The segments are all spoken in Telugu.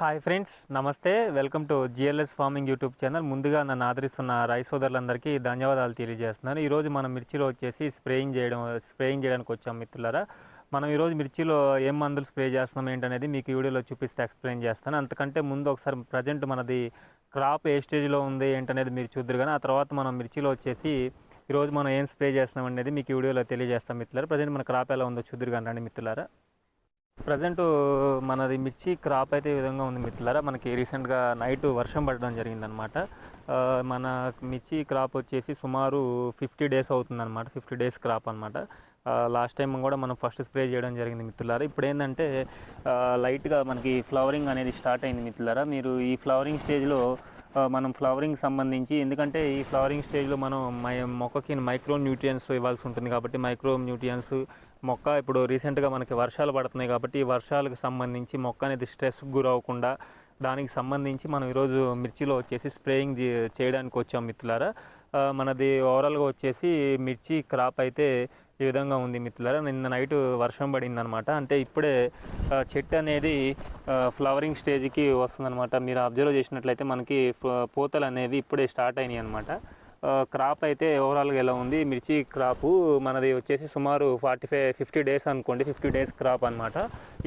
హాయ్ ఫ్రెండ్స్ నమస్తే. Welcome to GLS farming YouTube channel. ముందుగా నన్ను ఆదరిస్తున్న రైస్ సోదరులందరికీ ధన్యవాదాలు తెలియజేస్తున్నాను. ఈరోజు మనం మిర్చిలో వచ్చేసి స్ప్రేయింగ్ చేయడం స్ప్రేయింగ్ చేయడానికి వచ్చాం మిత్రులారా. మనం ఈరోజు మిర్చిలో ఏం మందులు స్ప్రే చేస్తున్నాం ఏంటనేది మీకు వీడియోలో చూపిస్తే ఎక్స్ప్లెయిన్ చేస్తాను. అంతకంటే ముందు ఒకసారి ప్రజెంట్ మనది క్రాప్ ఏ స్టేజ్లో ఉంది ఏంటనేది మీరు చూద్దరు కానీ ఆ తర్వాత మనం మిర్చిలో వచ్చేసి ఈరోజు మనం ఏం స్ప్రే చేస్తున్నాం అనేది మీకు వీడియోలో తెలియజేస్తాం మిత్రులారా. ప్రజెంట్ మన క్రాప్ ఎలా ఉందో చూద్దరు కానీ రండి మిత్రులారా. ప్రజెంట్ మనది మిర్చి క్రాప్ అయితే ఈ విధంగా ఉంది మిత్రులారా. మనకి రీసెంట్గా నైట్ వర్షం పడడం జరిగిందనమాట మన మిర్చి క్రాప్ వచ్చేసి సుమారు ఫిఫ్టీ డేస్ అవుతుందన్నమాట. ఫిఫ్టీ డేస్ క్రాప్ అనమాట లాస్ట్ టైం కూడా మనం ఫస్ట్ స్ప్రే చేయడం జరిగింది మిత్రులారా. ఇప్పుడు ఏంటంటే లైట్గా మనకి ఫ్లవరింగ్ అనేది స్టార్ట్ అయింది మిత్రులారా. మీరు ఈ ఫ్లవరింగ్ స్టేజ్లో మనం ఫ్లవరింగ్ సంబంధించి ఎందుకంటే ఈ ఫ్లవరింగ్ స్టేజ్లో మనం మై మొక్కకి మైక్రో న్యూట్రియన్స్ ఇవ్వాల్సి ఉంటుంది కాబట్టి మైక్రో న్యూట్రియన్స్ మొక్క ఇప్పుడు రీసెంట్గా మనకి వర్షాలు పడుతున్నాయి కాబట్టి ఈ వర్షాలకు సంబంధించి మొక్క అనేది స్ట్రెస్కి గురవకుండా దానికి సంబంధించి మనం ఈరోజు మిర్చిలో వచ్చేసి స్ప్రేయింగ్ చేయడానికి వచ్చాం మిత్రులారా. మనది ఓవరాల్గా వచ్చేసి మిర్చి క్రాప్ అయితే ఈ విధంగా ఉంది మిత్రులారా. నిన్న నైట్ వర్షం పడిందనమాట. అంటే ఇప్పుడే చెట్టు అనేది ఫ్లవరింగ్ స్టేజ్కి వస్తుందన్నమాట మీరు అబ్జర్వ్ చేసినట్లయితే మనకి పూతలు అనేది ఇప్పుడే స్టార్ట్ అయినాయి అనమాట క్రాప్ అయితే ఓవరాల్గా ఎలా ఉంది? మిర్చి క్రాపు మనది వచ్చేసి సుమారు ఫార్టీ ఫైవ్ ఫిఫ్టీ డేస్ అనుకోండి. ఫిఫ్టీ డేస్ క్రాప్ అనమాట.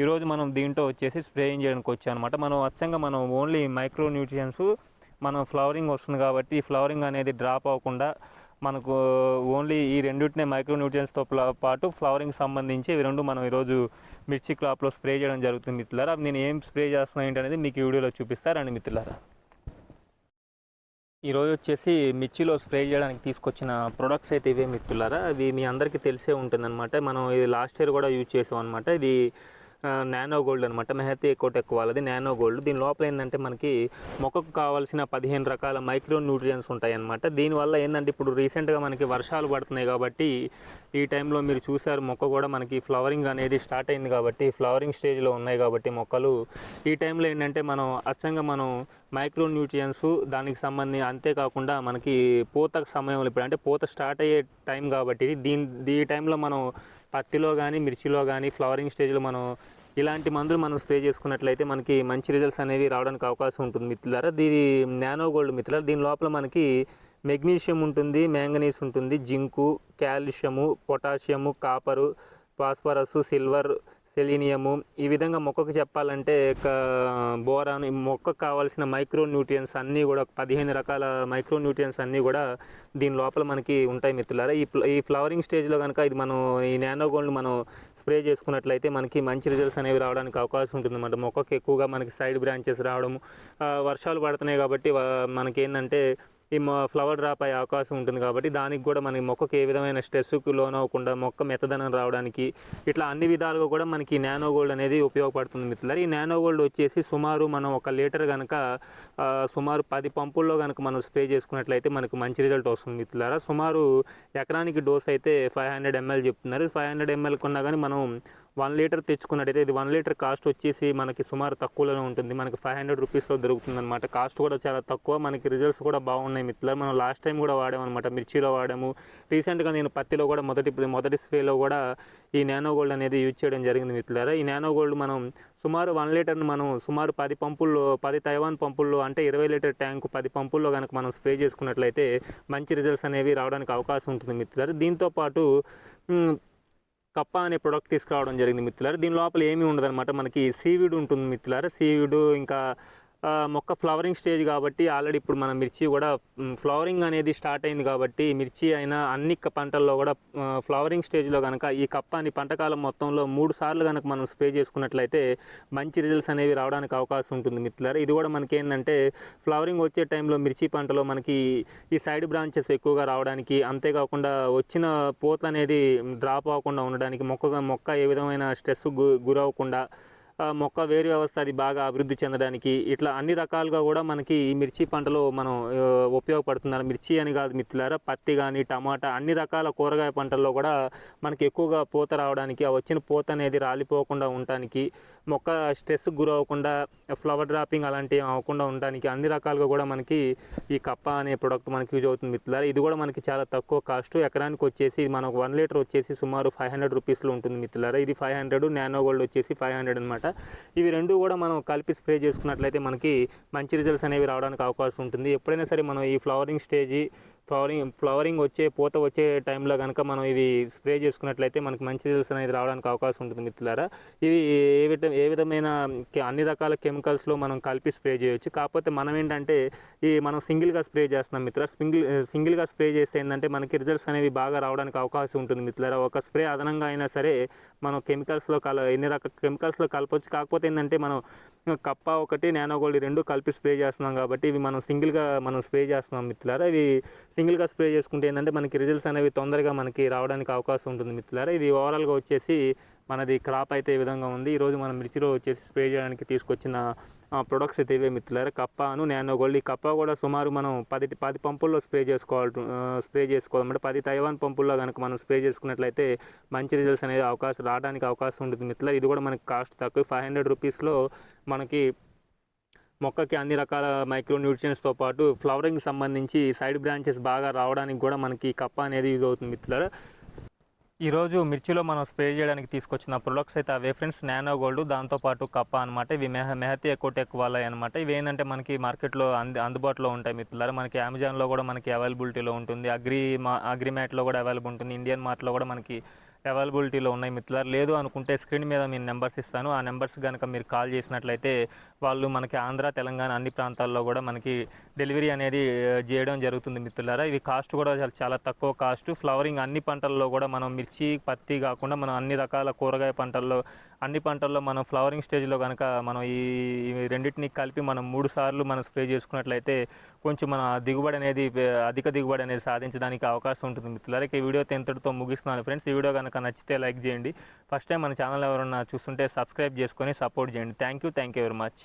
ఈరోజు మనం దీంట్లో వచ్చేసి స్ప్రేయింగ్ చేయడానికి వచ్చాం అనమాట మనం వచ్చంగా మనం ఓన్లీ మైక్రో న్యూట్రియన్స్ మనం ఫ్లవరింగ్ వస్తుంది కాబట్టి ఫ్లవరింగ్ అనేది డ్రాప్ అవ్వకుండా మనకు ఓన్లీ ఈ రెండింటినే మైక్రోన్యూట్రియన్స్తో పాటు ఫ్లవరింగ్ సంబంధించి ఇవి రెండు మనం ఈరోజు మిర్చి క్రాప్లో స్ప్రే చేయడం జరుగుతుంది మిత్రులారా. నేను ఏం స్ప్రే చేస్తున్నా ఏంటనేది మీకు వీడియోలో చూపిస్తారండి మిత్రులారా. ఈరోజు వచ్చేసి మిర్చిలో స్ప్రే చేయడానికి తీసుకొచ్చిన ప్రొడక్ట్స్ అయితే ఇవే మిత్రులారా. అవి మీ అందరికీ తెలిసే ఉంటుందన్నమాట. మనం ఇది లాస్ట్ ఇయర్ కూడా యూజ్ చేసాం అనమాట ఇది నానో గోల్డ్ అనమాట మెహతీ కోటెక్ వాళ్ళది నానో గోల్డ్. దీని లోపల ఏంటంటే మనకి మొక్కకు కావాల్సిన పదిహేను రకాల మైక్రో న్యూట్రియన్స్ ఉంటాయి అనమాట దీనివల్ల ఏంటంటే ఇప్పుడు రీసెంట్గా మనకి వర్షాలు పడుతున్నాయి కాబట్టి ఈ టైంలో మీరు చూసారు మొక్క కూడా మనకి ఫ్లవరింగ్ అనేది స్టార్ట్ అయింది కాబట్టి ఫ్లవరింగ్ స్టేజ్లో ఉన్నాయి కాబట్టి మొక్కలు. ఈ టైంలో ఏంటంటే మనం అచ్చంగా మనం మైక్రో న్యూట్రియన్స్ దానికి సంబంధించి అంతేకాకుండా మనకి పూత సమయంలో ఇప్పుడు అంటే పూత స్టార్ట్ అయ్యే టైం కాబట్టి దీని ఈ టైంలో మనం పత్తిలో కానీ మిర్చిలో కానీ ఫ్లవరింగ్ స్టేజ్లో మనం ఇలాంటి మందులు మనం స్ప్రే చేసుకున్నట్లయితే మనకి మంచి రిజల్ట్స్ అనేవి రావడానికి అవకాశం ఉంటుంది మిత్రులారా. దీని నానో గోల్డ్ మిత్రులారా దీని లోపల మనకి మెగ్నీషియం ఉంటుంది మ్యాంగనీస్ ఉంటుంది zinc calcium potassium copper phosphorus silver selenium. ఈ విధంగా మొక్కకు చెప్పాలంటే బోరాన్ మొక్కకు కావాల్సిన మైక్రో న్యూట్రియన్స్ అన్నీ కూడా పదిహేను రకాల మైక్రో న్యూట్రియన్స్ అన్నీ కూడా దీని లోపల మనకి ఉంటాయి మిత్రులారా. ఈ ఫ్ల- ఈ ఫ్లవరింగ్ స్టేజ్లో కనుక ఇది మనం ఈ నానోగోల్డ్ మనం స్ప్రే చేసుకున్నట్లయితే మనకి మంచి రిజల్ట్స్ అనేవి రావడానికి అవకాశం ఉంటుంది అన్నమాట మొక్కకి ఎక్కువగా మనకి సైడ్ బ్రాంచెస్ రావడం వర్షాలు పడుతున్నాయి కాబట్టి వా- మనకి ఏంటంటే ఈ ఫ్లవర్ డ్రాప్ అయ్యే అవకాశం ఉంటుంది కాబట్టి దానికి కూడా మనకి మొక్కకి ఏ విధమైన స్ట్రెస్కు లోన్ అవ్వకుండా మొక్క మెత్తదనం రావడానికి ఇట్లా అన్ని విధాలుగా కూడా మనకి నానో గోల్డ్ అనేది ఉపయోగపడుతుంది మిత్రులారా. ఈ నానో గోల్డ్ వచ్చేసి సుమారు మనం ఒక లీటర్ కనుక సుమారు పది పంపుల్లో కనుక మనం స్ప్రే చేసుకున్నట్లయితే మనకు మంచి రిజల్ట్ వస్తుంది మిత్రులారా. సుమారు ఎకరానికి డోస్ అయితే ఫైవ్ హండ్రెడ్ ఎంఎల్ చెప్తున్నారు. ఫైవ్ హండ్రెడ్ ఎంఎల్ కొన్నా కానీ మనం వన్ లీటర్ తెచ్చుకున్నట్టయితే ఇది వన్ లీటర్ కాస్ట్ వచ్చేసి మనకి సుమారు తక్కువలోనే ఉంటుంది. మనకి ఫైవ్ హండ్రెడ్ రూపీస్లో దొరుకుతుంది అనమాట కాస్ట్ కూడా చాలా తక్కువ. మనకి రిజల్ట్స్ కూడా బాగున్నాయి మిత్రులు మనం లాస్ట్ టైం కూడా వాడామన్నమాట. మిర్చిలో వాడాము. రీసెంట్గా నేను పత్తిలో కూడా మొదటి మొదటి స్ప్రేలో కూడా ఈ నానో గోల్డ్ అనేది యూజ్ చేయడం జరిగింది మిత్రులారా. ఈ నానో గోల్డ్ మనం సుమారు వన్ లీటర్ని మనం సుమారు పది పంపుల్లో పది తైవాన్ పంపుల్లో అంటే ఇరవై లీటర్ ట్యాంక్ పది పంపుల్లో కనుక మనం స్ప్రే చేసుకున్నట్లయితే మంచి రిజల్ట్స్ అనేవి రావడానికి అవకాశం ఉంటుంది మిత్రులారా. దీంతో పాటు కప్ప అనే ప్రొడక్ట్ తీసుకురావడం జరిగింది మిత్రులారా. దీని లోపల ఏమీ ఉండదన్నమాట. మనకి సీవిడ్ ఉంటుంది మిత్రులారా. సీవిడ్ ఇంకా మొక్క ఫ్లవరింగ్ స్టేజ్ కాబట్టి ఆల్రెడీ ఇప్పుడు మన మిర్చి కూడా ఫ్లవరింగ్ అనేది స్టార్ట్ అయింది కాబట్టి మిర్చి అయినా అన్ని పంటల్లో కూడా ఫ్లవరింగ్ స్టేజ్లో కనుక ఈ కప్పాని పంటకాలం మొత్తంలో మూడు సార్లు కనుక మనం స్ప్రే చేసుకున్నట్లయితే మంచి రిజల్ట్స్ అనేవి రావడానికి అవకాశం ఉంటుంది మిత్రులారా. ఇది కూడా మనకి ఏంటంటే ఫ్లవరింగ్ వచ్చే టైంలో మిర్చి పంటలో మనకి ఈ సైడ్ బ్రాంచెస్ ఎక్కువగా రావడానికి అంతేకాకుండా వచ్చిన పూత అనేది డ్రాప్ అవ్వకుండా ఉండడానికి మొక్క మొక్క ఏ విధమైన స్ట్రెస్ గు గురవ్వకుండా మొక్క వేరు వ్యవస్థ అది బాగా అభివృద్ధి చెందడానికి ఇట్లా అన్ని రకాలుగా కూడా మనకి ఈ మిర్చి పంటలో మనం ఉపయోగపడుతున్నారు. మిర్చి అని కాదు మిత్రులారా పత్తి కానీ టమాటా అన్ని రకాల కూరగాయ పంటల్లో కూడా మనకి ఎక్కువగా పూత రావడానికి ఆ వచ్చిన పూత అనేది రాలిపోకుండా ఉండటానికి మొక్క స్ట్రెస్ గురవ్వకుండా ఫ్లవర్ డ్రాపింగ్ అలాంటివి అవ్వకుండా ఉండడానికి అన్ని రకాలుగా కూడా మనకి ఈ కప్ప అనే ప్రోడక్ట్ మనకి యూజ్ అవుతుంది మిత్రులారా. ఇది కూడా మనకి చాలా తక్కువ కాస్ట్ ఎకరానికి వచ్చేసి మనకు వన్ లీటర్ వచ్చేసి సుమారు ఫైవ్ హండ్రెడ్ రూపీస్లో ఉంటుంది మిత్రులారా. ఇది ఫైవ్ హండ్రెడ్ నానో గోల్డ్ వచ్చేసి ఫైవ్ హండ్రెడ్ అనమాట ఇవి రెండు కూడా మనం కలిపి స్ప్రే చేసుకున్నట్లయితే మనకి మంచి రిజల్ట్స్ అనేవి రావడానికి అవకాశం ఉంటుంది. ఎప్పుడైనా సరే మనం ఈ ఫ్లవరింగ్ స్టేజ్ ఫ్లవరింగ్ ఫ్లవరింగ్ వచ్చే పూత వచ్చే టైంలో కనుక మనం ఇది స్ప్రే చేసుకున్నట్లయితే మనకి మంచి రిజల్ట్స్ అనేది రావడానికి అవకాశం ఉంటుంది మిత్రులారా. ఇవి ఏ విధ ఏ విధమైన అన్ని రకాల కెమికల్స్లో మనం కలిపి స్ప్రే చేయొచ్చు. కాకపోతే మనం ఏంటంటే ఈ మనం సింగిల్గా స్ప్రే చేస్తున్నాం మిత్ర సింగిల్ సింగిల్గా స్ప్రే చేస్తే ఏంటంటే మనకి రిజల్ట్స్ అనేవి బాగా రావడానికి అవకాశం ఉంటుంది మిత్రులారా. ఒక స్ప్రే అదనంగా అయినా సరే మనం కెమికల్స్లో కల ఎన్ని రకాల కెమికల్స్లో కలపొచ్చు. కాకపోతే ఏంటంటే మనం కప్ప ఒకటి నానో గోల్డ్ రెండు కలిపి స్ప్రే చేస్తున్నాం కాబట్టి ఇవి మనం సింగిల్గా మనం స్ప్రే చేస్తున్నాం మిత్రులారా. ఇవి సింగిల్గా స్ప్రే చేసుకుంటే ఏంటంటే మనకి రిజల్ట్స్ అనేవి తొందరగా మనకి రావడానికి అవకాశం ఉంటుంది మిత్రులారా. ఇది ఓవరాల్గా వచ్చేసి మనది క్రాప్ అయితే ఈ విధంగా ఉంది. ఈరోజు మనం మిర్చిలో వచ్చేసి స్ప్రే చేయడానికి తీసుకొచ్చిన ప్రొడక్ట్స్ అయితే ఇవే మిత్రులారా. కప్పాను నేను గోల్డ్. ఈ కప్ప కూడా సుమారు మనం పది పది పంపుల్లో స్ప్రే చేసుకోవాలి స్ప్రే చేసుకోవాలన్నమాట పది తైవాన్ పంపుల్లో కనుక మనం స్ప్రే చేసుకున్నట్లయితే మంచి రిజల్ట్స్ అనేది అవకాశం రావడానికి అవకాశం ఉంటుంది మిత్రులారా. ఇది కూడా మనకి కాస్ట్ తక్కువ. ఫైవ్ హండ్రెడ్ రూపీస్లో మనకి మొక్కకి అన్ని రకాల మైక్రో న్యూట్రియన్స్తో పాటు ఫ్లవరింగ్ సంబంధించి సైడ్ బ్రాంచెస్ బాగా రావడానికి కూడా మనకి కప్ప అనేది యూజ్ అవుతుంది మిత్రులారా. ఈరోజు మిర్చిలో మనం స్ప్రే చేయడానికి తీసుకొచ్చిన ప్రొడక్ట్స్ అయితే అవే ఫ్రెండ్స్. నానో గోల్డ్ దాంతోపాటు కప్ప అనమాట ఇవి మెహ మెహతి ఎకోటెక్ వాళ్ళవి అనమాట ఇవి ఏంటంటే మనకి మార్కెట్లో అంది అందుబాటులో ఉంటాయి మిత్రులారా. మనకి అమెజాన్లో కూడా మనకి అవైలబిలిటీలో ఉంటుంది. అగ్రి మా అగ్రిమ్యాట్లో కూడా అవైలబుల్ ఉంటుంది. ఇండియన్ మార్ట్లో కూడా మనకి అవైలబిలిటీలో ఉన్నాయి మిత్రులారు. లేదు అనుకుంటే స్క్రీన్ మీద మీ నెంబర్స్ ఇస్తాను. ఆ నెంబర్స్ కనుక మీరు కాల్ చేసినట్లయితే వాళ్ళు మనకి ఆంధ్ర తెలంగాణ అన్ని ప్రాంతాల్లో కూడా మనకి డెలివరీ అనేది చేయడం జరుగుతుంది మిత్రులారా. ఇవి కాస్ట్ కూడా చాలా చాలా తక్కువ కాస్ట్. ఫ్లవరింగ్ అన్ని పంటల్లో కూడా మనం మిర్చి పత్తి కాకుండా మనం అన్ని రకాల కూరగాయ పంటల్లో అన్ని పంటల్లో మనం ఫ్లవరింగ్ స్టేజ్లో కనుక మనం ఈ రెండింటిని కలిపి మనం మూడు సార్లు మనం స్ప్రే చేసుకున్నట్లయితే కొంచెం మన దిగుబడి అనేది అధిక దిగుబడి అనేది సాధించడానికి అవకాశం ఉంటుంది మిత్రులారా. ఈ వీడియో ఇంతటితో ముగిస్తున్నాను ఫ్రెండ్స్. ఈ వీడియో కనుక నచ్చితే లైక్ చేయండి. ఫస్ట్ టైం మన ఛానల్ ఎవరన్నా చూస్తుంటే సబ్స్క్రైబ్ చేసుకొని సపోర్ట్ చేయండి. Thank you thank you very much.